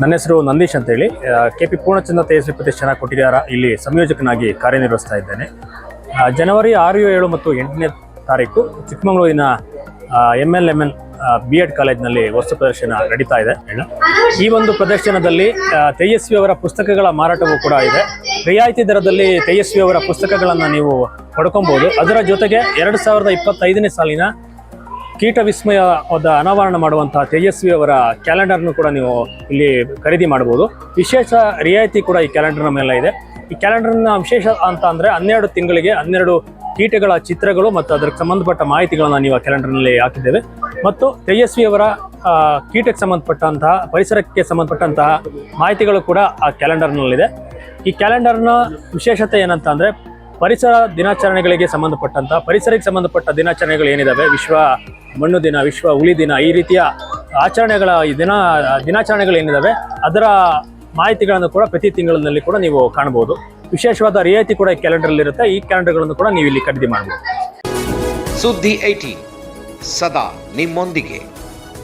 ನನ್ನ ಹೆಸರು ನಂದೀಶ್ ಅಂತೇಳಿ. ಕೆ ಪಿ ಪೂರ್ಣಚಂದ್ರ ತೇಜಸ್ವಿ ಪ್ರತಿಷ್ಠಾನ ಕೊಟ್ಟಿದಾರ ಇಲ್ಲಿ ಸಂಯೋಜಕನಾಗಿ ಕಾರ್ಯನಿರ್ವಹಿಸ್ತಾ ಇದ್ದೇನೆ. ಜನವರಿ ಆರು, ಏಳು ಮತ್ತು ಎಂಟನೇ ತಾರೀಕು ಚಿಕ್ಕಮಗಳೂರಿನ M L M N B Ed ಕಾಲೇಜ್ನಲ್ಲಿ ವಸ್ತು ಪ್ರದರ್ಶನ ನಡೀತಾ ಇದೆ. ಈ ಒಂದು ಪ್ರದರ್ಶನದಲ್ಲಿ ತೇಜಸ್ವಿ ಅವರ ಪುಸ್ತಕಗಳ ಮಾರಾಟವೂ ಕೂಡ ಇದೆ. ರಿಯಾಯಿತಿ ದರದಲ್ಲಿ ತೇಜಸ್ವಿ ಅವರ ಪುಸ್ತಕಗಳನ್ನು ನೀವು ಪಡ್ಕೊಬೋದು. ಅದರ ಜೊತೆಗೆ ಎರಡು ಸಾವಿರದ ಇಪ್ಪತ್ತೈದನೇ ಸಾಲಿನ ಕೀಟ ವಿಸ್ಮಯವಾದ ಅನಾವರಣ ಮಾಡುವಂತಹ ತೇಜಸ್ವಿ ಅವರ ಕ್ಯಾಲೆಂಡರ್ನು ಕೂಡ ನೀವು ಇಲ್ಲಿ ಖರೀದಿ ಮಾಡಬಹುದು ವಿಶೇಷ ರಿಯಾಯಿತಿ ಕೂಡ ಈ ಕ್ಯಾಲೆಂಡರ್ನ ಮೇಲೆ ಇದೆ. ಈ ಕ್ಯಾಲೆಂಡರ್ನ ವಿಶೇಷ ಅಂತ ಅಂದರೆ ಹನ್ನೆರಡು ತಿಂಗಳಿಗೆ ಹನ್ನೆರಡು ಕೀಟಗಳ ಚಿತ್ರಗಳು ಮತ್ತು ಅದಕ್ಕೆ ಸಂಬಂಧಪಟ್ಟ ಮಾಹಿತಿಗಳನ್ನು ನೀವು ಆ ಕ್ಯಾಲೆಂಡರ್ನಲ್ಲಿ ಹಾಕಿದ್ದೇವೆ. ಮತ್ತು ತೇಜಸ್ವಿ ಅವರ ಕೀಟಕ್ಕೆ ಸಂಬಂಧಪಟ್ಟಂತಹ, ಪರಿಸರಕ್ಕೆ ಸಂಬಂಧಪಟ್ಟಂತಹ ಮಾಹಿತಿಗಳು ಕೂಡ ಆ ಕ್ಯಾಲೆಂಡರ್ನಲ್ಲಿದೆ ಈ ಕ್ಯಾಲೆಂಡರ್ನ ವಿಶೇಷತೆ ಏನಂತ ಅಂದರೆ ಪರಿಸರ ದಿನಾಚರಣೆಗಳಿಗೆ ಸಂಬಂಧಪಟ್ಟಂತಹ, ಪರಿಸರಕ್ಕೆ ಸಂಬಂಧಪಟ್ಟ ದಿನಾಚರಣೆಗಳು ಏನಿದ್ದಾವೆ ವಿಶ್ವ ಮಣ್ಣು ದಿನ, ವಿಶ್ವ ಹುಲಿ ದಿನ, ಈ ರೀತಿಯ ಆಚರಣೆಗಳ, ಈ ದಿನ ದಿನಾಚರಣೆಗಳೇನಿದ್ದಾವೆ ಅದರ ಮಾಹಿತಿಗಳನ್ನು ಕೂಡ ಪ್ರತಿ ತಿಂಗಳಿನಲ್ಲಿ ಕೂಡ ನೀವು ಕಾಣಬಹುದು. ವಿಶೇಷವಾದ ರಿಯಾಯಿತಿ ಕೂಡ ಈ ಕ್ಯಾಲೆಂಡರ್ಲಿರುತ್ತೆ ಈ ಕ್ಯಾಲೆಂಡರ್ಗಳನ್ನು ಕೂಡ ನೀವು ಇಲ್ಲಿ ಖರೀದಿ ಮಾಡಬಹುದು. ಸುದ್ದಿ ಐಟಿ, ಸದಾ ನಿಮ್ಮೊಂದಿಗೆ.